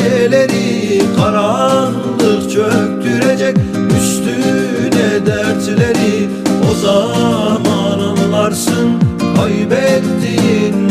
geceleri karanlık çöktürecek üstüne dertleri. O zaman anlarsın kaybettiğin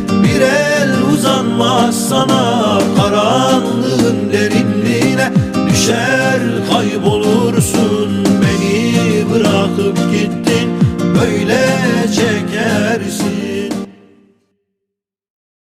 bir el uzanmaz sana Karanlığın derinliğine düşer kaybolursun. Beni bırakıp gittin böyle çekersin.